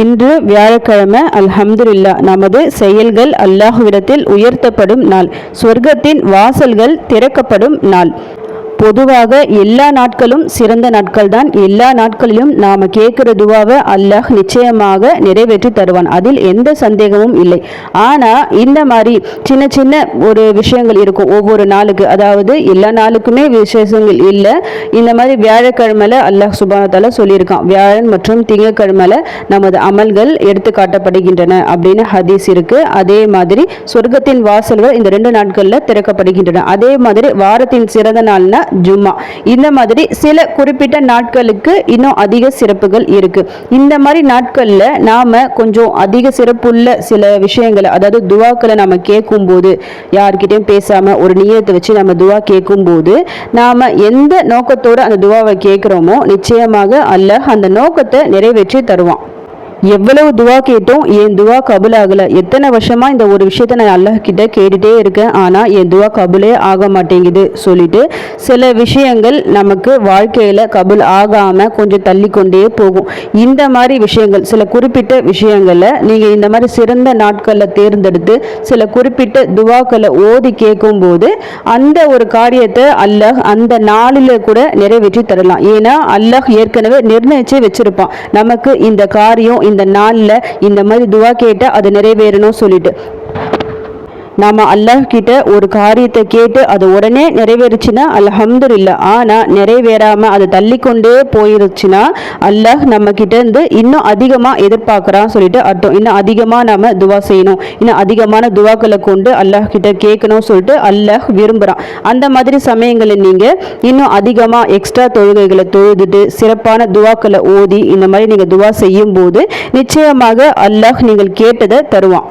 இன்று வியாழக்கிழமை அல்ஹம்துல்லா நமது செயல்கள் அல்லாஹுவிடத்தில் உயர்த்தப்படும் நாள். சொர்க்கத்தின் வாசல்கள் திறக்கப்படும் நாள். பொதுவாக எல்லா நாட்களும் சிறந்த நாட்கள் தான் எல்லா நாட்களிலும் நாம் கேட்குற துவாவை அல்லாஹ் நிச்சயமாக நிறைவேற்றி தருவான். அதில் எந்த சந்தேகமும் இல்லை. ஆனால் இந்த மாதிரி சின்ன சின்ன ஒரு விஷயங்கள் இருக்கும். ஒவ்வொரு நாளுக்கு அதாவது எல்லா நாளுக்குமே விசேஷங்கள் இல்லை. இந்த மாதிரி வியாழக்கிழமையில் அல்லாஹ் சுபானத்தால சொல்லியிருக்கான். வியாழன் மற்றும் திங்கக்கிழமையில் நமது அமல்கள் எடுத்து காட்டப்படுகின்றன அப்படின்னு ஹதீஸ் இருக்கு. அதே மாதிரி சொர்க்கத்தின் வாசல்கள் இந்த ரெண்டு நாட்களில் திறக்கப்படுகின்றன. அதே மாதிரி வாரத்தின் சிறந்த நாள்னா ஜும்மா. இந்த மாதிரி சில குறிப்பிட்ட நாட்களுக்கு இன்னும் அதிக சிறப்புகள் இருக்கு. இந்த மாதிரி நாட்களில் நாம கொஞ்சம் அதிக சிறப்புள்ள சில விஷயங்களை அதாவது துவாக்களை நம்ம கேட்கும்போது யார்கிட்டையும் பேசாம ஒரு நியத்தை வச்சு நம்ம துவா கேட்கும்போது நாம எந்த நோக்கத்தோட அந்த துவாவை கேட்குறோமோ நிச்சயமாக அல்ல அந்த நோக்கத்தை நிறைவேற்றி தருவான். எவ்வளவு துவா கேட்டோம் என் துவா கபுல் ஆகலை எத்தனை வருஷமா இந்த ஒரு விஷயத்த நான் அல்லாஹ் கிட்ட கேட்டுட்டே இருக்கேன் ஆனால் என் துவா கபுலே ஆக மாட்டேங்குது சொல்லிட்டு சில விஷயங்கள் நமக்கு வாழ்க்கையில் கபுல் ஆகாமல் கொஞ்சம் தள்ளி கொண்டே போகும். இந்த மாதிரி விஷயங்கள் சில குறிப்பிட்ட விஷயங்களில் நீங்கள் இந்த மாதிரி சிறந்த நாட்களில் தேர்ந்தெடுத்து சில குறிப்பிட்ட துவாக்களை ஓதி கேட்கும்போது அந்த ஒரு காரியத்தை அல்லாஹ் அந்த நாளில் கூட நிறைவேற்றி தரலாம். ஏன்னா அல்லாஹ் ஏற்கனவே நிர்ணயிச்சே வச்சிருப்பான். நமக்கு இந்த காரியம் இந்த நாளில் இந்த மாதிரி துவா கேட்டால் அது நிறைவேறணும் சொல்லிட்டு. நாம் அல்லாஹ் கிட்ட ஒரு காரியத்தை கேட்டு அது உடனே நிறைவேறுச்சுன்னா அலஹம்து இல்லை ஆனால் நிறைவேறாமல் அது தள்ளிக்கொண்டே போயிருச்சுன்னா அல்லாஹ் நம்ம கிட்ட இருந்து இன்னும் அதிகமாக எதிர்பார்க்குறான்னு சொல்லிட்டு அர்த்தம். இன்னும் அதிகமாக நாம் துவா செய்யணும். இன்னும் அதிகமான துவாக்களை கொண்டு அல்லாஹ் கிட்ட கேட்கணும் சொல்லிட்டு அல்லாஹ் விரும்புகிறான் அந்த மாதிரி சமயங்களில் நீங்கள் இன்னும் அதிகமாக எக்ஸ்ட்ரா தொழுகைகளை தொழுதுட்டு சிறப்பான துவாக்களை ஓதி இந்த மாதிரி நீங்கள் துவா செய்யும் போது நிச்சயமாக அல்லாஹ் நீங்கள் கேட்டதை தருவான்.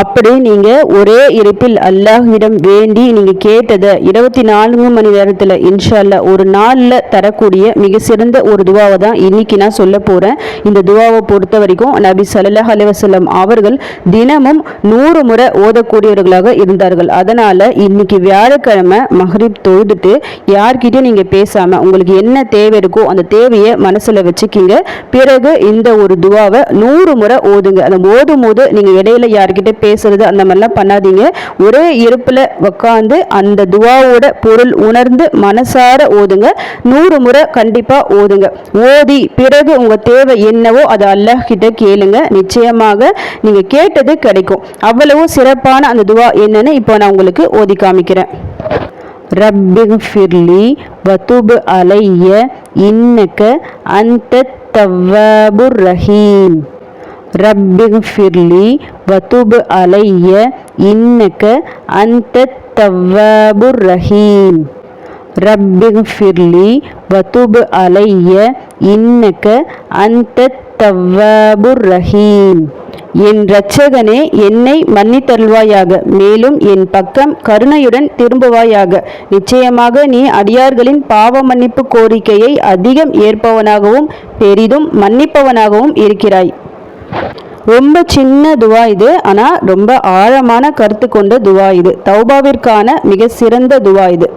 அப்படி நீங்கள் ஒரே இருப்பில் அல்லாஹிடம் வேண்டி நீங்கள் கேட்டதை இருபத்தி நான்கு மணி நேரத்தில் இன்ஷா ஒரு நாளில் தரக்கூடிய மிக சிறந்த ஒரு துவாவை தான் இன்னைக்கு நான் சொல்ல போகிறேன் இந்த துவாவை பொறுத்த வரைக்கும் நபி சல்லாஹ் அலுவலம் அவர்கள் தினமும் நூறு முறை ஓதக்கூடியவர்களாக இருந்தார்கள். அதனால் இன்னைக்கு வியாழக்கிழமை மஹ்ரிப் தொழுதுட்டு யார்கிட்டயும் நீங்கள் பேசாமல் உங்களுக்கு என்ன தேவை இருக்கோ அந்த தேவையை மனசில் வச்சுக்கிங்க. பிறகு இந்த ஒரு துவாவை நூறு முறை ஓதுங்க. அந்த ஓதும் போது நீங்கள் இடையில யார்கிட்ட பேசுறது அந்த மாதிரிலாம் பண்ணாதீங்க. ஒரே இருப்பில் உட்காந்து அந்த துவாவோட பொருள் உணர்ந்து மனசார ஓதுங்க. நூறு முறை கண்டிப்பாக ஓதுங்க. ஓதி பிறகு உங்கள் தேவை என்னவோ அதை அல்லாஹ் கிட்ட கேளுங்க. நிச்சயமாக நீங்கள் கேட்டது கிடைக்கும். அவ்வளவு சிறப்பான அந்த துவா என்னன்னு இப்போ நான் உங்களுக்கு ஓதி காமிக்கிறேன். ரப்பிஃபிர்லி வத்துபு அலைய இன்னக்க அந்த தவ்வாபுர் ரஹீம். ரப்பிஃபிர்லி வத்துபு அலைய இன்னக்க அந்த தவ்வாபுர் ரஹீம். ரப்பிஃபிர்லி வத்துபு அலைய இன்னக்க அந்த தவ்வாபுர் ரஹீம். என் இரட்சகனே என்னை மன்னித்தருள்வாயாக. மேலும் என் பக்கம் கருணையுடன் திரும்புவாயாக. நிச்சயமாக நீ அடியார்களின் பாவ மன்னிப்பு கோரிக்கையை அதிகம் ஏற்பவனாகவும் பெரிதும் மன்னிப்பவனாகவும் இருக்கிறாய். ரொம்ப சின்ன துவா இது. ஆனால் ரொம்ப ஆழமான கருத்து கொண்ட துவா இது. தௌபாவிற்கான மிக சிறந்த துவா இது.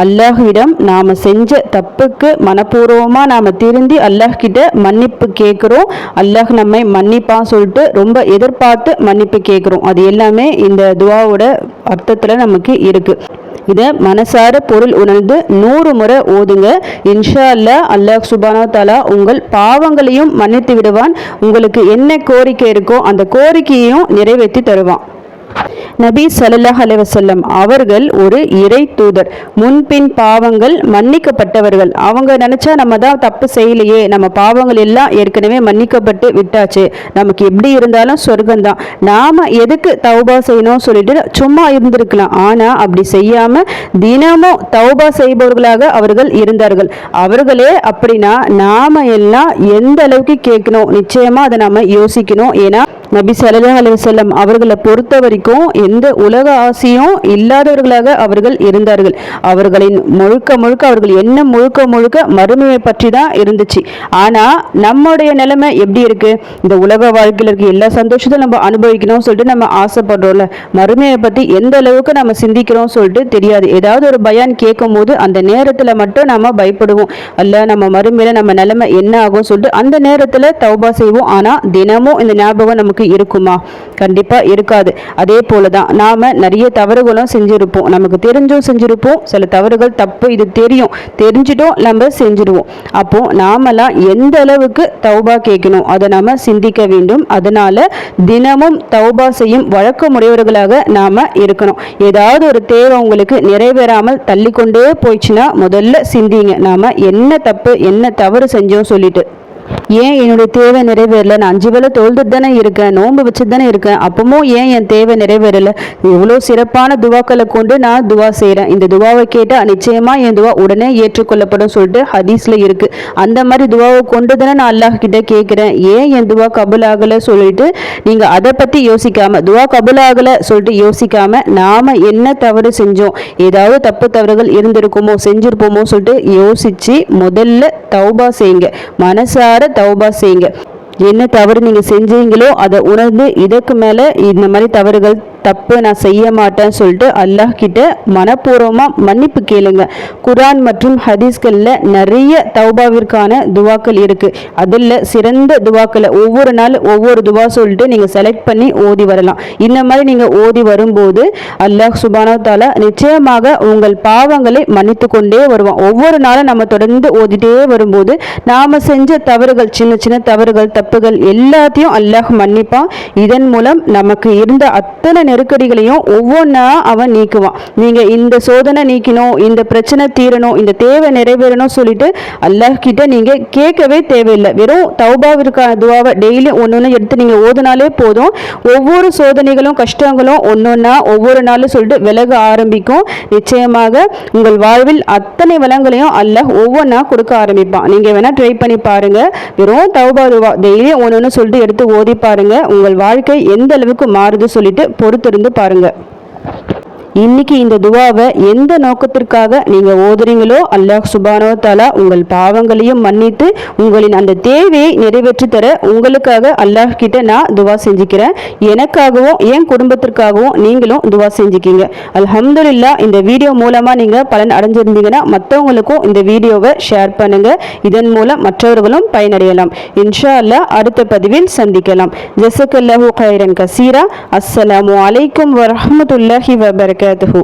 அல்லாஹ்விடம் நாம் செஞ்ச தப்புக்கு மனப்பூர்வமாக நாம் திருந்தி அல்லாஹ்கிட்ட மன்னிப்பு கேட்குறோம். அல்லாஹ் நம்மை மன்னிப்பான்னு சொல்லிட்டு ரொம்ப எதிர்பார்த்து மன்னிப்பு கேட்குறோம். அது எல்லாமே இந்த துவாவோட அர்த்தத்தில் நமக்கு இருக்குது இதை மனசார பொருள் உணர்ந்து நூறு முறை ஓதுங்க. இன்ஷா அல்லா அல்லாஹ் சுபானா தாலா உங்கள் பாவங்களையும் மன்னித்து விடுவான் உங்களுக்கு என்ன கோரிக்கை இருக்கோ அந்த கோரிக்கையையும் நிறைவேற்றி தருவான். நபி சல்லாஹ் அலைவசல்லம் அவர்கள் ஒரு இறை தூதர். முன்பின் பாவங்கள் மன்னிக்கப்பட்டவர்கள். அவங்க நினைச்சா நம்ம தான் தப்பு செய்யலையே. நம்ம பாவங்கள் எல்லாம் ஏற்கனவே மன்னிக்கப்பட்டு விட்டாச்சு. நமக்கு எப்படி இருந்தாலும் சொர்க்கம்தான் நாம எதுக்கு தௌபா செய்யணும் சொல்லிட்டு சும்மா இருந்திருக்கலாம். ஆனா அப்படி செய்யாம தினமும் தௌபா செய்பவர்களாக அவர்கள் இருந்தார்கள். அவர்களே அப்படின்னா நாம எல்லாம் எந்த அளவுக்கு கேட்கணும்? நிச்சயமா அதை நாம யோசிக்கணும். ஏன்னா நபி சல்லா அலுவலம் அவர்களை பொறுத்த வரைக்கும் எந்த உலக ஆசையும் இல்லாதவர்களாக அவர்கள் இருந்தார்கள். அவர்களின் முழுக்க முழுக்க அவர்கள் என்ன முழுக்க முழுக்க மறுமையை பற்றி தான் இருந்துச்சு. ஆனால் நம்முடைய நிலைமை எப்படி இருக்குது இந்த உலக வாழ்க்கையில் இருக்க எல்லா சந்தோஷத்தையும் நம்ம அனுபவிக்கணும்னு சொல்லிட்டு நம்ம ஆசைப்படுறோம்ல. மறுமையை பற்றி எந்த அளவுக்கு நம்ம சிந்திக்கிறோம் சொல்லிட்டு தெரியாது. ஏதாவது ஒரு பயான் கேட்கும் போது அந்த நேரத்தில் மட்டும் நம்ம பயப்படுவோம். அல்ல நம்ம மறுமையில் நம்ம நிலைமை என்ன ஆகும் சொல்லிட்டு அந்த நேரத்தில் தௌபா செய்வோம். ஆனால் தினமும் இந்த ஞாபகம் நமக்கு இருக்குமா? கண்டிப்பா இருக்காது. அதே போலதான் நாம நிறைய தவறுகளும் செஞ்சுருப்போம். நமக்கு தெரிஞ்சும் செஞ்சுருப்போம். சில தவறுகள் தப்பு இது தெரியும். தெரிஞ்சிட்டும் நம்ம செஞ்சிருவோம். அப்போ நாமெல்லாம் எந்த அளவுக்கு தௌபா கேட்கணும்? அதை நாம சிந்திக்க வேண்டும். அதனால தினமும் தௌபா செய்யும் வழக்கமுடையவர்களாக நாம இருக்கணும். ஏதாவது ஒரு தேவை உங்களுக்கு நிறைவேறாமல் தள்ளிக்கொண்டே போயிடுச்சுன்னா முதல்ல சிந்திங்க. நாம என்ன தப்பு என்ன தவறு செஞ்சோம் சொல்லிட்டு. ஏன் என்னுடைய தேவை நிறைவேறல? நான் அஞ்சு வேலை தொழுதுட்டு தானே இருக்கேன் நோன்பு வச்சுட்டு தானே இருக்கேன் அப்பவும் ஏன் என் தேவை நிறைவேறல? இவ்வளோ சிறப்பான துவாக்களை கொண்டு நான் துவா செய்கிறேன் இந்த துவாவை கேட்டால் நிச்சயமாக என் துவா உடனே ஏற்றுக்கொள்ளப்படும் சொல்லிட்டு ஹதீஸில் இருக்குது அந்த மாதிரி துவாவை கொண்டு தானே நான் அல்லாஹ் கிட்ட கேட்குறேன். ஏன் என் துவா கபுல் ஆகலை சொல்லிட்டு நீங்கள் அதை பற்றி யோசிக்காமல் துவா கபுல் ஆகலை சொல்லிட்டு யோசிக்காமல் நாம் என்ன தவறு செஞ்சோம்? ஏதாவது தப்பு தவறுகள் இருந்திருக்குமோ செஞ்சிருப்போமோ சொல்லிட்டு யோசித்து முதல்ல தௌபா செய்யுங்க. மனசார தௌபா செய்யுங்க. என்ன தவறு நீங்கள் செஞ்சீங்களோ அதை உணர்ந்து இதற்கு மேலே இந்த மாதிரி தவறுகள் தப்பு நான் செய்ய மாட்டேன்னு சொல்லிட்டு அல்லாஹ் கிட்ட மனப்பூர்வமாக மன்னிப்பு கேளுங்க. குரான் மற்றும் ஹதீஸ்களில் நிறைய தௌபாவிற்கான துவாக்கள் இருக்குது அதில் சிறந்த துவாக்களை ஒவ்வொரு நாள் ஒவ்வொரு துவா சொல்லிட்டு நீங்கள் செலக்ட் பண்ணி ஓதி வரலாம். இந்த மாதிரி நீங்கள் ஓதி வரும்போது அல்லாஹ் சுபானோ தாலா நிச்சயமாக உங்கள் பாவங்களை மன்னித்து கொண்டே வருவான். ஒவ்வொரு நாளும் நம்ம தொடர்ந்து ஓதிட்டே வரும்போது நாம் செஞ்ச தவறுகள் சின்ன சின்ன தவறுகள் தப்புகள் எல்லாத்தையும் அல்லாஹ் மன்னிப்பான். இதன் மூலம் நமக்கு இருந்த அத்தனை நெருக்கடிகளையும் ஒவ்வொன்றா அவன் நீக்குவான். நீங்கள் இந்த சோதனை நீக்கணும் இந்த பிரச்சனை தீரணும் இந்த தேவை நிறைவேறணும் சொல்லிட்டு அல்லாஹ் கிட்ட நீங்கள் கேட்கவே தேவையில்லை. வெறும் தௌபாவிற்கான துவாவை டெய்லி ஒன்று ஒன்று எடுத்து நீங்கள் ஓதுனாலே போதும். ஒவ்வொரு சோதனைகளும் கஷ்டங்களும் ஒன்னொன்னா ஒவ்வொரு நாளும் சொல்லிட்டு விலக ஆரம்பிக்கும். நிச்சயமாக உங்கள் வாழ்வில் அத்தனை வளங்களையும் அல்லாஹ் ஒவ்வொன்றா கொடுக்க ஆரம்பிப்பான். நீங்கள் வேணால் ட்ரை பண்ணி பாருங்கள் வெறும் தௌபா துவா டெய்லி ஒன்று ஒன்று சொல்லிட்டு எடுத்து ஓதி பாருங்கள் உங்கள் வாழ்க்கை எந்த அளவுக்கு மாறுது சொல்லிட்டு பொறுத்திருந்து பாருங்கள் இன்னைக்கு இந்த துவாவை எந்த நோக்கத்திற்காக நீங்கள் ஓதுறீங்களோ அல்லாஹ் சுபானோ தாலா உங்கள் பாவங்களையும் மன்னித்து உங்களின் அந்த தேவையை நிறைவேற்றி தர உங்களுக்காக அல்லாஹ் கிட்ட நான் துவா செஞ்சுக்கிறேன். எனக்காகவும் என் குடும்பத்திற்காகவும் நீங்களும் துவா செஞ்சுக்கிங்க. அல்ஹம்துலில்லா இந்த வீடியோ மூலமாக நீங்கள் பலன் அடைஞ்சிருந்தீங்கன்னா மற்றவங்களுக்கும் இந்த வீடியோவை ஷேர் பண்ணுங்க. இதன் மூலம் மற்றவர்களும் பயனடையலாம். இன்ஷா அல்லாஹ் அடுத்த பதிவில் சந்திக்கலாம். ஜசக்கல்லாஹு கைரன் கசீரா. அஸ்ஸலாமு அலைக்கும் வரஹ்மத்துல்லாஹி వబర్కతుహు